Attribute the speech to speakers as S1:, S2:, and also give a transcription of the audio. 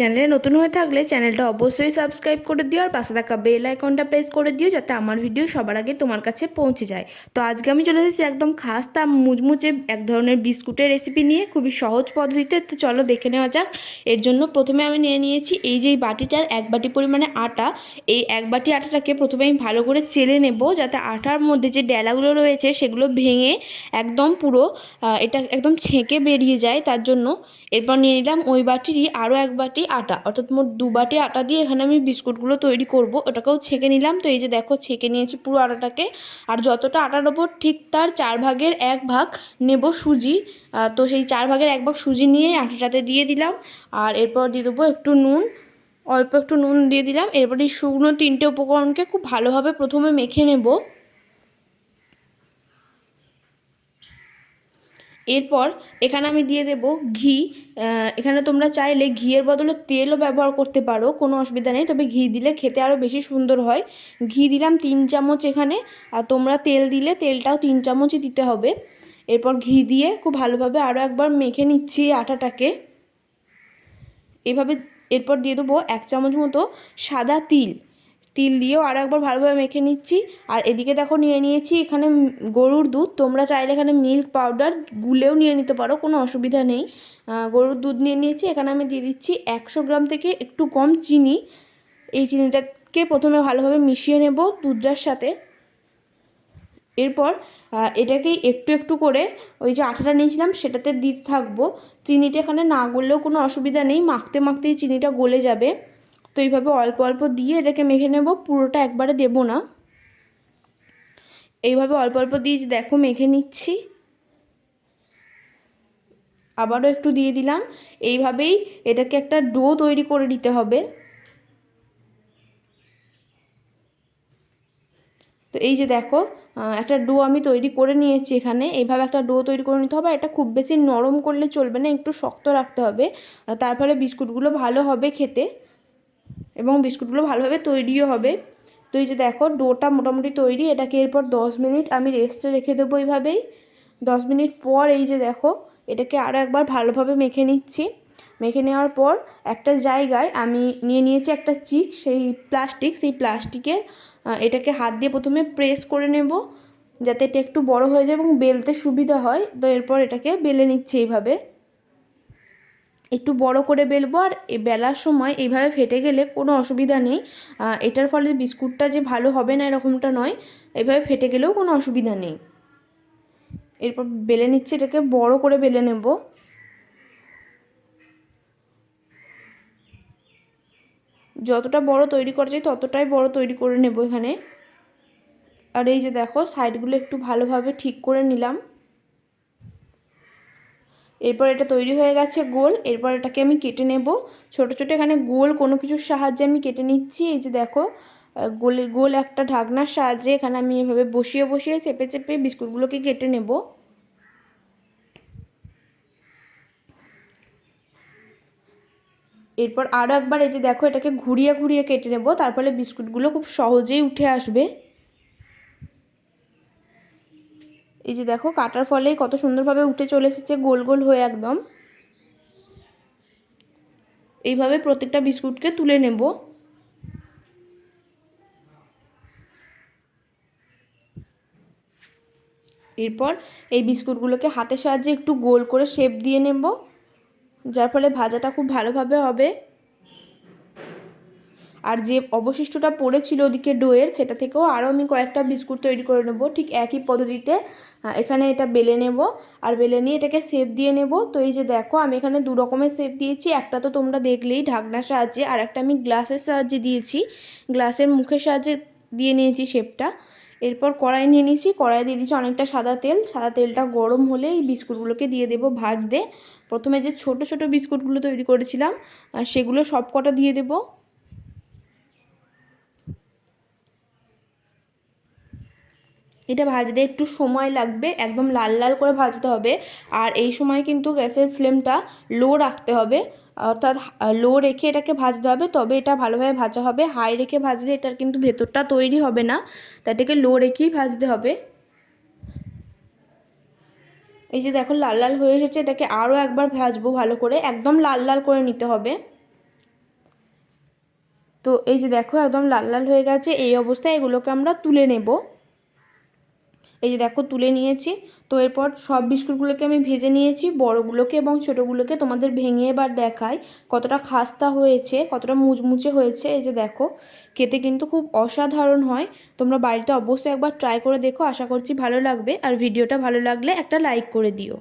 S1: চ্যানেলে নতুন হয়ে থাকলে চ্যানেলটা অবশ্যই সাবস্ক্রাইব করে দিও আর পাশে থাকা বেল আইকনটা প্রেস করে দিও যাতে আমার ভিডিও সবার আগে তোমার কাছে পৌঁছে যায়। তো আজকে আমি চলে এসেছি একদম খাস্তা মুচমুচে এক ধরনের বিস্কুটের রেসিপি নিয়ে খুবই সহজ পদ্ধতিতে। তো চলো দেখে নেওয়া যাক। এর জন্য প্রথমে আমি নিয়ে নিয়েছি এই যে বাটিটার এক বাটি পরিমাণে আটা। এই এক বাটি আটাটাকে প্রথমে আমি ভালো করে চেলে নেব যাতে আটার মধ্যে যে ডেলাগুলো রয়েছে সেগুলো ভেঙে একদম পুরো এটা একদম ছেঁকে বেরিয়ে যায়। তার জন্য এরপর নিয়ে নিলাম ওই বাটিরই আরও এক বাটি আটা, অর্থাৎ মোট দু বাটি আটা দিয়ে এখানে আমি বিস্কুটগুলো তৈরি করব, ওটাকেও ছেঁকে নিলাম। তো এই যে দেখো, ছেঁকে নিয়েছি পুরো আটাটাকে। আর যতটা আটা নেব ঠিক তার চার ভাগের এক ভাগ নেব সুজি। তো সেই চার ভাগের এক ভাগ সুজি নিয়ে আটাটাতে দিয়ে দিলাম। আর এরপর দিয়ে দেবো একটু নুন, অল্প একটু নুন দিয়ে দিলাম। এরপর এই শুকনো তিনটে উপকরণকে খুব ভালোভাবে প্রথমে মেখে নেব। এরপর এখানে আমি দিয়ে দেব ঘি। এখানে তোমরা চাইলে ঘিয়ের বদলে তেলও ব্যবহার করতে পারো, কোনো অসুবিধা নেই। তবে ঘি দিলে খেতে আরও বেশি সুন্দর হয়। ঘি দিলাম তিন চামচ এখানে, আর তোমরা তেল দিলে তেলটাও তিন চামচই দিতে হবে। এরপর ঘি দিয়ে খুব ভালোভাবে আরও একবার মেখে নিচ্ছি আটাটাকে। এভাবে এরপর দিয়ে দেবো এক চামচ মতো সাদা তিল। তিল দিয়েও আরও একবার ভালোভাবে মেখে নিচ্ছি। আর এদিকে দেখো নিয়ে নিয়েছি এখানে গরুর দুধ। তোমরা চাইলে এখানে মিল্ক পাউডার গুলেও নিয়ে নিতে পারো, কোনো অসুবিধা নেই। গরুর দুধ নিয়ে নিয়েছি। এখানে আমি দিয়ে দিচ্ছি একশো গ্রাম থেকে একটু কম চিনি। এই চিনিটাকে প্রথমে ভালোভাবে মিশিয়ে নেব দুধটার সাথে। এরপর এটাকেই একটু একটু করে ওই যে আঠাটা নিয়েছিলাম সেটাতে দিতে থাকব। চিনিটা এখানে না গললেও কোনো অসুবিধা নেই। মাখতে মাখতেই চিনিটা গলে যাবে। তো এইভাবে অল্প অল্প দিয়ে এটাকে মেখে নেব, পুরোটা একবারে দেব না। এইভাবে অল্প অল্প দিয়ে দেখো মেখে নিচ্ছি। আবারও একটু দিয়ে দিলাম। এইভাবেই এটাকে একটা ডো তৈরি করে নিতে হবে। তো এই যে দেখো একটা ডো আমি তৈরি করে নিয়েছি এখানে। এইভাবে একটা ডো তৈরি করে নিতে হবে। এটা খুব বেশি নরম করলে চলবে না, একটু শক্ত রাখতে হবে। তার ফলে বিস্কুটগুলো ভালো হবে খেতে। এবং বিস্কুটগুলো ভালোভাবে তৈরিও হবে। তো এই যে দেখো, ডোটা মোটামুটি তৈরি, এটাকে এরপর দশ মিনিট আমি রেস্টে রেখে দেবো এইভাবেই। দশ মিনিট পর এই যে দেখো, এটাকে আরও একবার ভালোভাবে মেখে নিচ্ছি। মেখে নেওয়ার পর একটা জায়গায় আমি নিয়ে নিয়েছি একটা চিক, সেই প্লাস্টিক সেই প্লাস্টিকের এটাকে হাত দিয়ে প্রথমে প্রেস করে নেব, যাতে এটা একটু বড় হয়ে যায় এবং বেলতে সুবিধা হয়। তো এরপর এটাকে বেলে নিচ্ছি এইভাবে। একটু বড় করে বেলবো আর বেলার সময় এইভাবে ফেটে গেলে কোনো অসুবিধা নেই। এটার ফলে বিস্কুটটা যে ভালো হবে না এরকমটা নয়, এভাবে ফেটে গেলেও কোনো অসুবিধা নেই। এরপর বেলে নিচ্ছি, এটাকে বড় করে বেলে নেব। যতটা বড় তৈরি করা যায় ততটাই বড় তৈরি করে নেব এখানে। আর এই যে দেখো, সাইডগুলো একটু ভালোভাবে ঠিক করে নিলাম। এরপর এটা তৈরি হয়ে গেছে গোল, এরপর এটাকে আমি কেটে নেব। ছোট ছোট এখানে গোল কোনো কিছুর সাহায্যে আমি কেটে নিচ্ছি। এই যে দেখো গোলের গোল একটা ঢাকনার সাহায্যে এখানে আমি এভাবে বসিয়ে বসিয়ে চেপে চেপে বিস্কুটগুলোকে কেটে নেব। এরপর আরও একবার এই যে দেখো, এটাকে ঘুরিয়ে ঘুরিয়ে কেটে নেব। তার ফলে বিস্কুটগুলো খুব সহজেই উঠে আসবে। এই যে দেখো, কাটার ফলেই কত সুন্দরভাবে উঠে চলে এসেছে, গোল গোল হয়ে একদম। এইভাবে প্রত্যেকটা বিস্কুটকে তুলে নেব। এরপর এই বিস্কুটগুলোকে হাতের সাহায্যে একটু গোল করে শেপ দিয়ে নেব, যার ফলে ভাজাটা খুব ভালোভাবে হবে। আর যে অবশিষ্টটা পড়েছিল ওদিকে ডোয়ের, সেটা থেকেও আরও আমি কয়েকটা বিস্কুট তৈরি করে নেব। ঠিক একই পদ্ধতিতে এখানে এটা বেলে নেব। আর বেলে নিয়ে এটাকে শেপ দিয়ে নেব। তো এই যে দেখো, আমি এখানে দু রকমের শেপ দিয়েছি। একটা তো তোমরা দেখলেই ঢাকনার সাহায্যে, আর একটা আমি গ্লাসের সাহায্যে দিয়েছি। গ্লাসের মুখের সাহায্যে দিয়ে নিয়েছি শেপটা এরপর কড়াই নিয়ে নিয়েছি। কড়াই দিয়ে দিয়েছি অনেকটা সাদা তেল। সাদা তেলটা গরম হলে এই বিস্কুটগুলোকে দিয়ে দেবো ভাজতে। প্রথমে যে ছোট ছোট বিস্কুটগুলো তৈরি করেছিলাম সেগুলো সব কটা দিয়ে দেবো। এটা ভাজতে একটু সময় লাগবে, একদম লাল লাল করে ভাজতে হবে। আর এই সময় কিন্তু গ্যাসের ফ্লেমটা লো রাখতে হবে। অর্থাৎ লো রেখে এটাকে ভাজতে হবে, তবে এটা ভালোভাবে ভাজা হবে। হাই রেখে ভাজলে এটার কিন্তু ভেতরটা তৈরি হবে না, তাই এটাকে লো রেখেই ভাজতে হবে। এই যে দেখো লাল লাল হয়ে এসেছে, এটাকে আরও একবার ভাজবো ভালো করে, একদম লাল লাল করে নিতে হবে। তো এই যে দেখো একদম লাল লাল হয়ে গেছে, এই অবস্থায় এগুলোকে আমরা তুলে নেব। এই যে দেখো তুলে নিয়েছি। তো এরপর সব বিস্কুটগুলোকে আমি ভেজে নিয়েছি। বড়গুলোকে এবং ছোটোগুলোকে তোমাদের ভেঙে এবার দেখাই কতটা খাস্তা হয়েছে, কতটা মুচমুচে হয়েছে। এই যে দেখো, খেতে কিন্তু খুব অসাধারণ হয়। তোমরা বাড়িতে অবশ্যই একবার ট্রাই করে দেখো। আশা করছি ভালো লাগবে। আর ভিডিওটা ভালো লাগলে একটা লাইক করে দিও।